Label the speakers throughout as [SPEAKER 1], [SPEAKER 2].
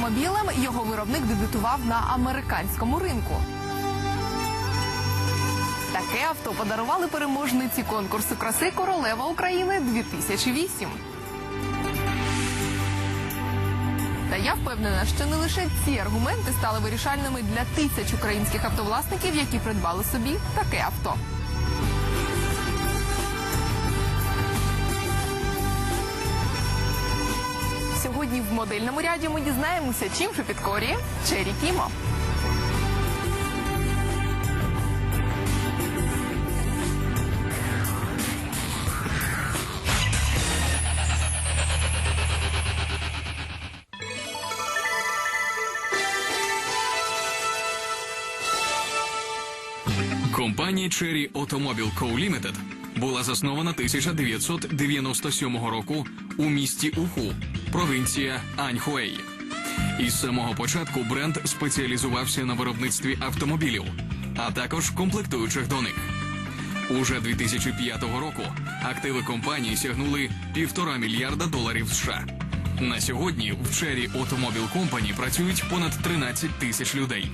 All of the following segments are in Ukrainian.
[SPEAKER 1] автомобілем його виробник дебютував на американському ринку. Таке авто подарували переможниці конкурсу краси Королева України 2008. Та я впевнена, що не лише ці аргументи стали вирішальними для тисяч українських автовласників, які придбали собі таке авто. Сьогодні в модельному ряді ми дізнаємося, чим же підкорює Чері Кімо.
[SPEAKER 2] Компанія Cherry Automobile Co. Limited була заснована 1997 року у місті Уху, провінція Аньхуей. Із самого початку бренд спеціалізувався на виробництві автомобілів, а також комплектуючих до них. Уже 2005 року активи компанії сягнули півтора мільярда доларів США. На сьогодні в Cherry Automobile Company працюють понад 13 тисяч людей.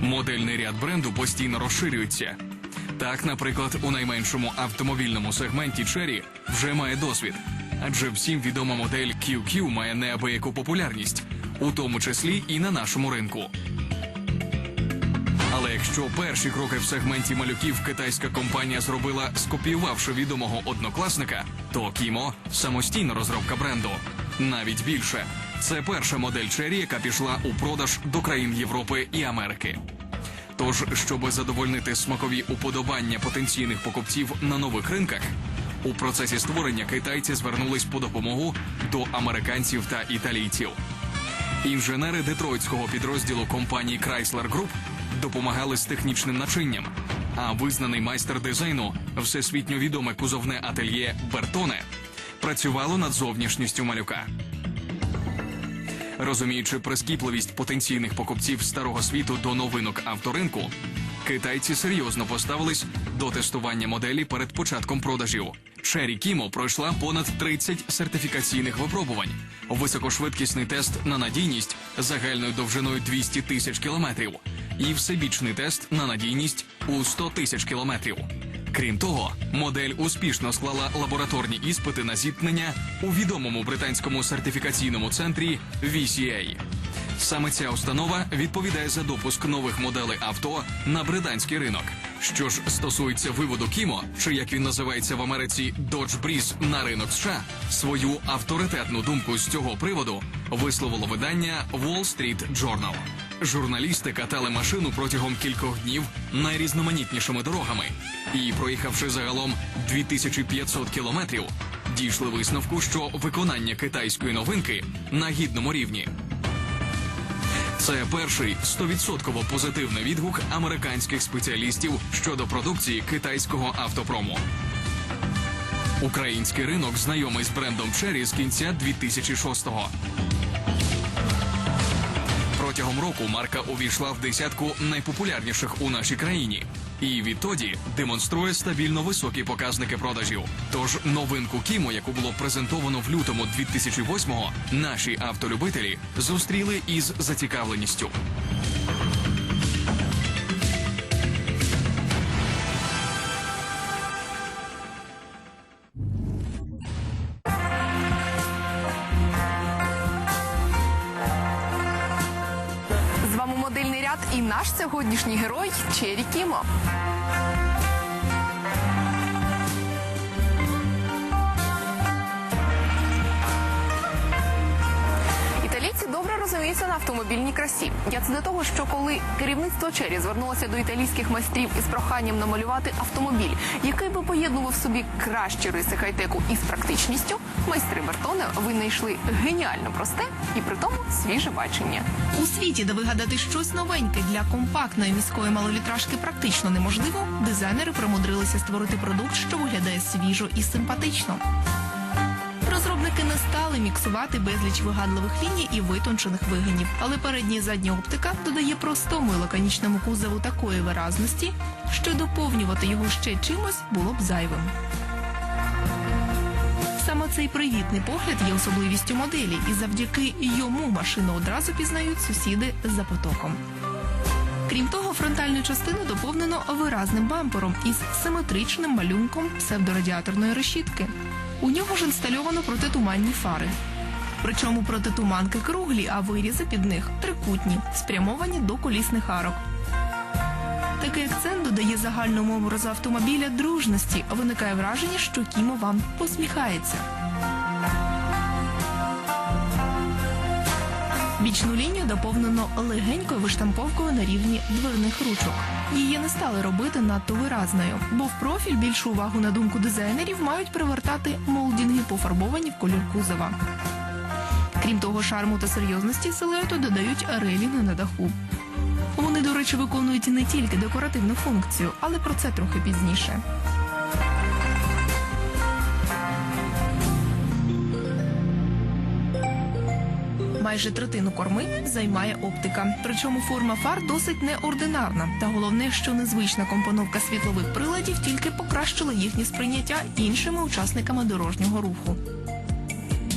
[SPEAKER 2] Модельний ряд бренду постійно розширюється. Так, наприклад, у найменшому автомобільному сегменті Cherry вже має досвід, адже всім відома модель QQ має неабияку популярність, у тому числі і на нашому ринку. Але якщо перші кроки в сегменті малюків китайська компанія зробила, скопіювавши відомого однокласника, то Кімо самостійна розробка бренду. Навіть більше це перша модель Cherry, яка пішла у продаж до країн Європи і Америки. Тож, щоб задовольнити смакові уподобання потенційних покупців на нових ринках, у процесі створення китайці звернулись по допомогу до американців та італійців. Інженери детройтського підрозділу компанії Chrysler Group допомагали з технічним начинням. А визнаний майстер дизайну, всесвітньо відоме кузовне ательє Бертоне, працювало над зовнішністю малюка. Розуміючи прискіпливість потенційних покупців старого світу до новинок авторинку, китайці серйозно поставились до тестування моделі перед початком продажів. Cherry Kimo пройшла понад 30 сертифікаційних випробувань, високошвидкісний тест на надійність загальною довжиною 200 тисяч кілометрів і всебічний тест на надійність у 100 тисяч кілометрів. Крім того, модель успішно склала лабораторні іспити на зіткнення у відомому британському сертифікаційному центрі VCA. Саме ця установа відповідає за допуск нових моделей авто на британський ринок. Що ж стосується виводу Кімо, чи як він називається в Америці Dodge Breeze на ринок США, свою авторитетну думку з цього приводу висловило видання Wall Street Journal. Журналісти катали машину протягом кількох днів найрізноманітнішими дорогами і, проїхавши загалом 2500 кілометрів, дійшли висновку, що виконання китайської новинки на гідному рівні. Це перший 100% позитивний відгук американських спеціалістів щодо продукції китайського автопрому. Український ринок знайомий з брендом Cherry з кінця 2006-го. Протягом року марка увійшла в десятку найпопулярніших у нашій країні. І відтоді демонструє стабільно високі показники продажів. Тож новинку Кімо, яку було презентовано в лютому 2008-го, наші автолюбителі зустріли із зацікавленістю.
[SPEAKER 1] І наш сьогоднішній герой Чері Кімо. Розуміються на автомобільній красі. Я це до того, що коли керівництво Чері звернулося до італійських майстрів із проханням намалювати автомобіль, який би поєднував собі кращі риси хай-теку із практичністю, майстри Бертоне винайшли геніально просте і при тому свіже бачення.
[SPEAKER 3] У світі, де вигадати щось новеньке для компактної міської малолітражки практично неможливо, дизайнери примудрилися створити продукт, що виглядає свіжо і симпатично. Розробники не стали міксувати безліч вигадливих ліній і витончених вигинів, але передня і задня оптика додає простому і лаконічному кузову такої виразності, що доповнювати його ще чимось було б зайвим. Саме цей привітний погляд є особливістю моделі, і завдяки йому машину одразу пізнають сусіди за потоком. Крім того, фронтальну частину доповнено виразним бампером із симетричним малюнком псевдорадіаторної решітки. У нього ж інстальовано протитуманні фари. Причому протитуманки круглі, а вирізи під них трикутні, спрямовані до колісних арок. Такий акцент додає загальному образу автомобіля дружності, а виникає враження, що Кімо вам посміхається. Бічну лінію доповнено легенькою виштамповкою на рівні дверних ручок. Її не стали робити надто виразною, бо в профіль більшу увагу на думку дизайнерів мають привертати молдінги, пофарбовані в колір кузова. Крім того, шарму та серйозності силуету додають релінги на даху. Вони, до речі, виконують не тільки декоративну функцію, але про це трохи пізніше. Майже третину корми займає оптика. Причому форма фар досить неординарна. Та головне, що незвична компоновка світлових приладів тільки покращила їхнє сприйняття іншими учасниками дорожнього руху.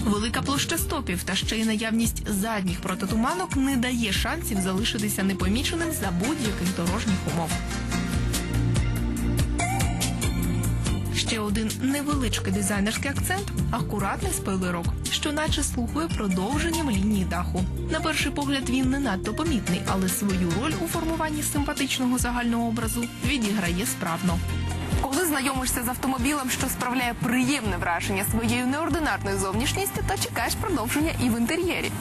[SPEAKER 3] Велика площа стопів та ще й наявність задніх протитуманок не дає шансів залишитися непоміченим за будь-яких дорожніх умов. Ще один невеличкий дизайнерський акцент акуратний спойлерок, що наче слугує продовженням лінії даху. На перший погляд він не надто помітний, але свою роль у формуванні симпатичного загального образу відіграє справно.
[SPEAKER 1] Коли знайомишся з автомобілем, що справляє приємне враження своєю неординарною зовнішністю, то чекаєш продовження і в інтер'єрі.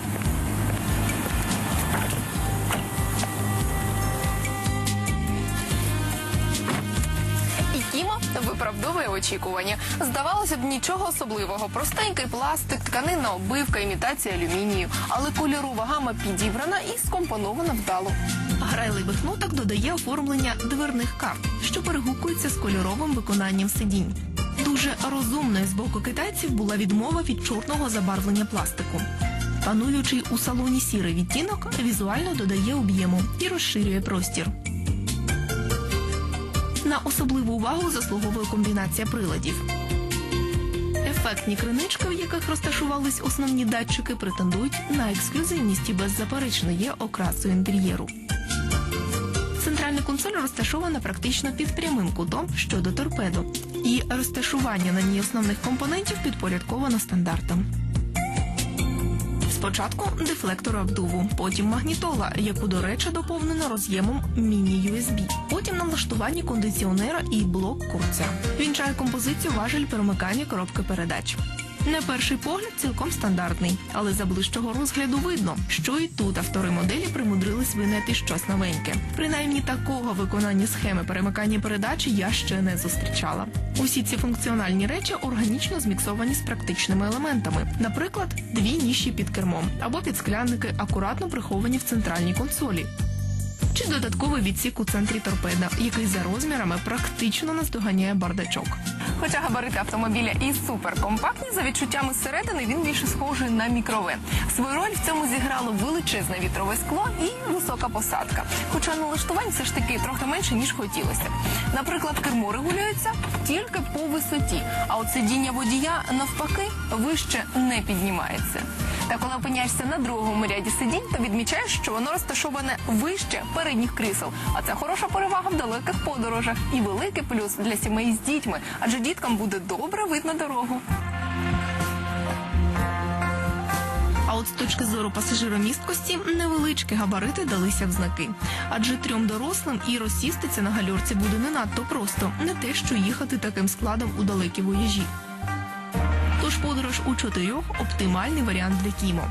[SPEAKER 1] І Кімо виправдовує очікування. Здавалося б, нічого особливого. Простенький пластик, тканинна оббивка, імітація алюмінію. Але кольорова гама підібрана і скомпонована вдало.
[SPEAKER 3] Грайливих ноток додає оформлення дверних карт, що перегукується з кольоровим виконанням сидінь. Дуже розумною з боку китайців була відмова від чорного забарвлення пластику. Пануючий у салоні сірий відтінок візуально додає об'єму і розширює простір. На особливу увагу заслуговує комбінація приладів. Ефектні кринички, в яких розташувались основні датчики, претендують на ексклюзивність і беззаперечно є окрасою інтер'єру. Центральна консоль розташована практично під прямим кутом щодо торпедо, і розташування на ній основних компонентів підпорядковано стандартам. Спочатку дефлектор обдуву, потім магнітола, яку, до речі, доповнено роз'ємом міні-USB. Потім налаштування кондиціонера і блок курця. Вінчає композицію важель перемикання коробки передач. На перший погляд цілком стандартний, але за ближчого розгляду видно, що і тут автори моделі примудрились винайти щось новеньке. Принаймні такого виконання схеми перемикання передач я ще не зустрічала. Усі ці функціональні речі органічно зміксовані з практичними елементами, наприклад, дві ніші під кермом або підсклянники, акуратно приховані в центральній консолі. Чи додатковий відсік у центрі торпеда, який за розмірами практично наздоганяє бардачок.
[SPEAKER 1] Хоча габарити автомобіля і суперкомпактні, за відчуттями зсередини він більше схожий на мікровен. Свою роль в цьому зіграло величезне вітрове скло і висока посадка. Хоча налаштувань все ж таки трохи менше, ніж хотілося. Наприклад, кермо регулюється тільки по висоті, а от сидіння водія навпаки вище не піднімається. Та коли опиняєшся на другому ряді сидінь, то відмічаєш, що воно розташоване вище передніх крісел. А це хороша перевага в далеких подорожах і великий плюс для сімей з дітьми, адже діткам буде добре видно дорогу.
[SPEAKER 3] А от з точки зору пасажиромісткості невеличкі габарити далися в знаки. Адже трьом дорослим і розсістися на гальорці буде не надто просто, не те, що їхати таким складом у далекі вояжі. Тож подорож у чотирьох оптимальний варіант для Кімо.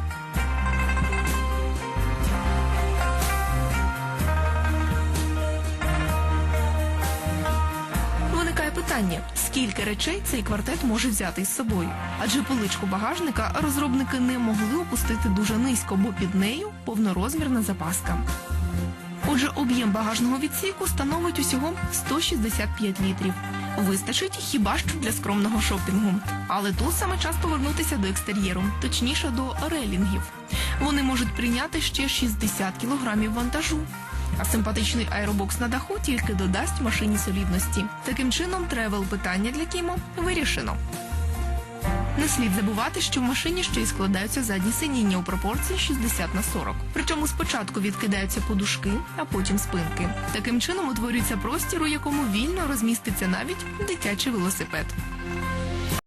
[SPEAKER 3] Виникає питання, скільки речей цей квартет може взяти із собою? Адже поличку багажника розробники не могли опустити дуже низько, бо під нею повнорозмірна запаска. Отже, об'єм багажного відсіку становить усього 165 літрів. Вистачить хіба що для скромного шопінгу. Але тут саме час повернутися до екстер'єру, точніше до релінгів. Вони можуть прийняти ще 60 кілограмів вантажу. А симпатичний аеробокс на даху тільки додасть машині солідності. Таким чином, тревел питання для Кімо вирішено. Не слід забувати, що в машині ще й складаються задні сидіння у пропорції 60 на 40. Причому спочатку відкидаються подушки, а потім спинки. Таким чином утворюється простір, у якому вільно розміститься навіть дитячий велосипед.